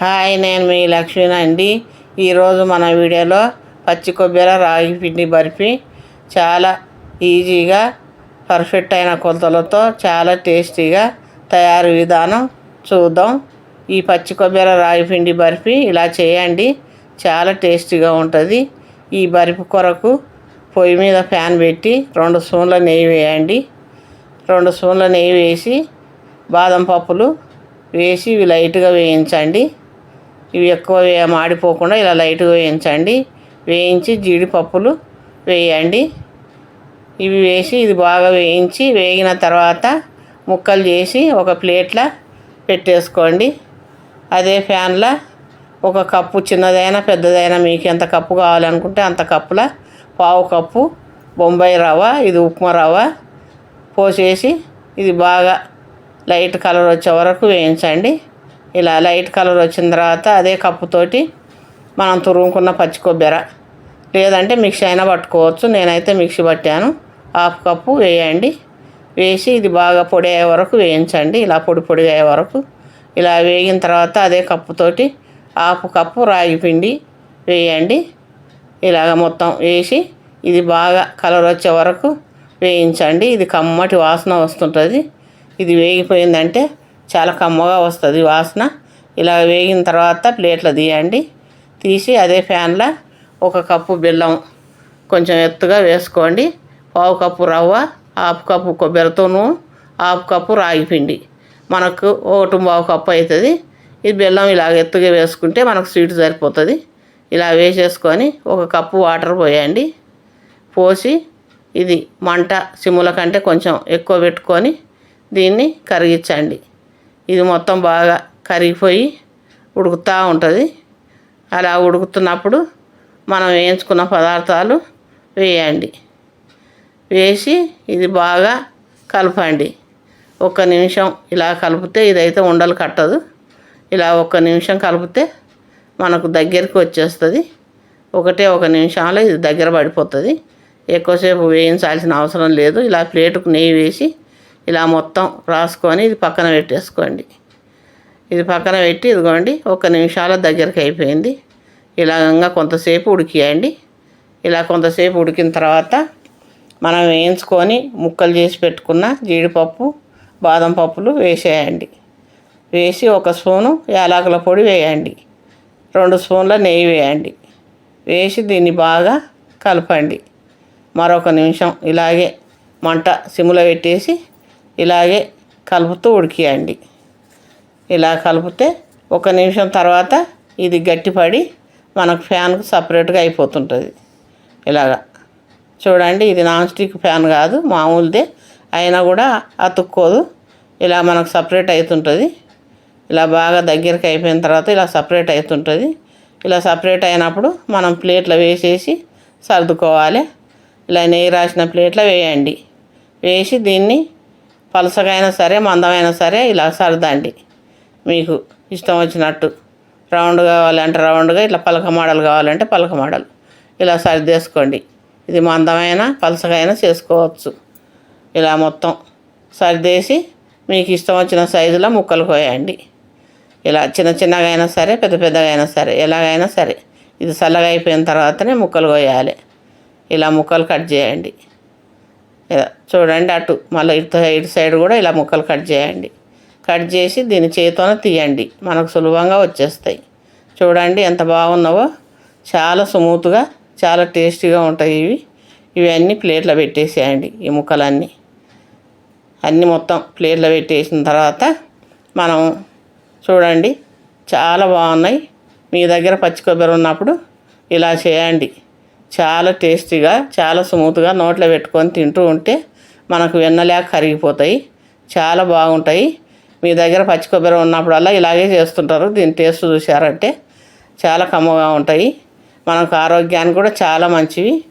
Hi నేను మీ లక్ష్మిన అండి. ఈరోజు మన వీడియోలో పచ్చి కొబ్బరి రాగి పిండి బర్ఫీ. చాలా ఈజీగా పర్ఫెక్ట్ అయిన కొలతలతో చాలా టేస్టీగా తయారు విధానం చూద్దాం. ఈ పచ్చి కొబ్బరి రాగి పిండి బర్ఫీ ఇలా చేయండి. చాలా టేస్టీగా ఉంటుంది. ఈ బర్ఫీ కొరకు పొయ్యి మీద ఫ్యాన్ పెట్టి రెండు స్పూన్ల నెయ్యి వేయండి. రెండు స్పూన్ల నెయ్యి వేసి బాదం పప్పులు వేసి ఇవి లైట్గా వేయించండి. ఇవి ఎక్కువ మాడిపోకుండా ఇలా లైట్గా వేయించండి. వేయించి జీడిపప్పులు వేయండి. ఇవి వేసి ఇది బాగా వేయించి వేగిన తర్వాత ముక్కలు చేసి ఒక ప్లేట్లో పెట్టేసుకోండి. అదే ఫ్యాన్లో ఒక కప్పు చిన్నదైనా పెద్దదైనా మీకు ఎంత కప్పు కావాలనుకుంటే అంత కప్పుల పావు కప్పు బొంబాయి రవ్వ ఇది ఉప్మా రవ్వ పోసేసి ఇది బాగా లైట్ కలర్ వచ్చే వరకు వేయించండి. ఇలా లైట్ కలర్ వచ్చిన తర్వాత అదే కప్పుతోటి మనం తురుముకున్న పచ్చి కొబ్బరి. లేదంటే మిక్సీ అయినా పట్టుకోవచ్చు. నేనైతే మిక్సీ పట్టాను. హాఫ్ కప్పు వేయండి. వేసి ఇది బాగా పొడి అయ్యే వరకు వేయించండి. ఇలా పొడి పొడి అయ్యే వరకు. ఇలా వేగిన తర్వాత అదే కప్పుతోటి హాఫ్ కప్పు రాగి పిండి వేయండి. ఇలాగ మొత్తం వేసి ఇది బాగా కలర్ వచ్చే వరకు వేయించండి. ఇది కమ్మటి వాసన వస్తుంటుంది. ఇది వేగిపోయిందంటే చాలా కమ్మగా వస్తుంది వాసన. ఇలా వేగిన తర్వాత ప్లేట్లో తీయండి. తీసి అదే ఫ్యాన్లో ఒక కప్పు బెల్లం కొంచెం ఎత్తుగా వేసుకోండి. పావు కప్పు రవ్వ హాఫ్ కప్పు కొబ్బరితోనూ హాఫ్ కప్పు రాగి పిండి. మనకు ఒకటి పావు కప్పు అవుతుంది ఇది బెల్లం ఇలాగ ఎత్తుగా వేసుకుంటే మనకు స్వీట్ సరిపోతుంది. ఇలా వేసేసుకొని ఒక కప్పు వాటర్ పోయండి. పోసి ఇది మంట సిమ్ముల కంటే కొంచెం ఎక్కువ పెట్టుకొని దీన్ని కరిగించండి. ఇది మొత్తం బాగా కరిగిపోయి ఉడుకుతూ ఉంటుంది. అలా ఉడుకుతున్నప్పుడు మనం వేయించుకున్న పదార్థాలు వేయండి. వేసి ఇది బాగా కలపండి. ఒక నిమిషం ఇలా కలిపితే ఇదైతే ఉండలు కట్టదు. ఇలా ఒక్క నిమిషం కలిపితే మనకు దగ్గరికి వచ్చేస్తుంది. ఒకటే ఒక నిమిషంలో ఇది దగ్గర పడిపోతుంది. ఎక్కువసేపు వేయించాల్సిన అవసరం లేదు. ఇలా ప్లేటుకు నెయ్యి వేసి ఇలా మొత్తం రాసుకొని ఇది పక్కన పెట్టేసుకోండి. ఇది పక్కన పెట్టి ఇదిగోండి ఒక నిమిషాల దగ్గరికి అయిపోయింది. ఇలాగంగా కొంతసేపు ఉడికియండి. ఇలా కొంతసేపు ఉడికిన తర్వాత మనం వేయించుకొని ముక్కలు చేసి పెట్టుకున్న జీడిపప్పు బాదం పప్పులు వేసేయండి. వేసి ఒక స్పూను యాలకుల పొడి వేయండి. రెండు స్పూన్ల నెయ్యి వేయండి. వేసి దీన్ని బాగా కలపండి. మరొక నిమిషం ఇలాగే మంట సిమ్లో పెట్టేసి ఇలాగే కలుపుతూ ఉడికియండి. ఇలా కలిపితే ఒక నిమిషం తర్వాత ఇది గట్టిపడి మనకు ఫ్యాన్కు సపరేట్గా అయిపోతుంటుంది. ఇలాగా. చూడండి ఇది నాన్ స్టిక్ ఫ్యాన్ కాదు మామూలుదే. అయినా కూడా అతుక్కోదు. ఇలా మనకు సపరేట్ అవుతుంటుంది ఇలా బాగా దగ్గరికి అయిపోయిన తర్వాత ఇలా సపరేట్ అవుతుంటుంది ఇలా సపరేట్ అయినప్పుడు మనం ప్లేట్లో వేసేసి సర్దుకోవాలి. ఇలా నెయ్యి రాసిన ప్లేట్లో వేయండి. వేసి దీన్ని పలసగైనా సరే మందమైనా సరే ఇలా సర్దండి. మీకు ఇష్టం వచ్చినట్టు రౌండ్ కావాలంటే రౌండ్గా ఇట్లా పలక మోడల్ కావాలంటే పలక మోడల్. ఇలా సర్దేసుకోండి. ఇది మందమైన పలసగా అయినా చేసుకోవచ్చు. ఇలా మొత్తం సర్దేసి మీకు ఇష్టం వచ్చిన సైజులో ముక్కలు కోయండి. ఇలా చిన్న చిన్నగా అయినా సరే పెద్ద పెద్దగా అయినా సరే ఎలాగైనా సరే ఇది చల్లగా అయిపోయిన తర్వాతనే ముక్కలు కోయాలి. ఇలా ముక్కలు కట్ చేయండి. చూడండి అటు మళ్ళీ ఇటు ఇటు సైడ్ కూడా ఇలా ముక్కలు కట్ చేయండి. కట్ చేసి దీని చేతితోనే తీయండి. మనకు సులభంగా వచ్చేస్తాయి. చూడండి ఎంత బాగున్నావో. చాలా స్మూత్గా చాలా టేస్టీగా ఉంటాయి ఇవి. ఇవన్నీ ప్లేట్లో పెట్టేసేయండి ఈ ముక్కలన్నీ. అన్నీ మొత్తం ప్లేట్లో పెట్టేసిన తర్వాత మనం చూడండి. చాలా బాగున్నాయి. మీ దగ్గర పచ్చి కొబ్బరి ఉన్నప్పుడు ఇలా చేయండి. చాలా టేస్టీగా చాలా స్మూత్గా నోట్లో పెట్టుకొని తింటూ ఉంటే మనకు వెన్నలేక కరిగిపోతాయి. చాలా బాగుంటాయి. మీ దగ్గర పచ్చి కొబ్బరి ఉన్నప్పుడల్లా ఇలాగే చేస్తుంటారు. దీని టేస్ట్ చూసారంటే చాలా కమ్మగా ఉంటాయి. మనకు ఆరోగ్యానికి కూడా చాలా మంచివి.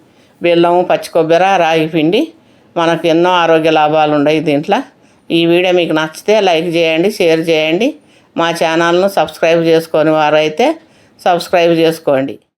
బెల్లము పచ్చి కొబ్బరి రాగి పిండి మనకు ఎన్నో ఆరోగ్య లాభాలు ఉన్నాయి దీంట్లో. ఈ వీడియో మీకు నచ్చితే లైక్ చేయండి షేర్ చేయండి. మా ఛానల్ను సబ్స్క్రైబ్ చేసుకొని వారైతే సబ్స్క్రైబ్ చేసుకోండి.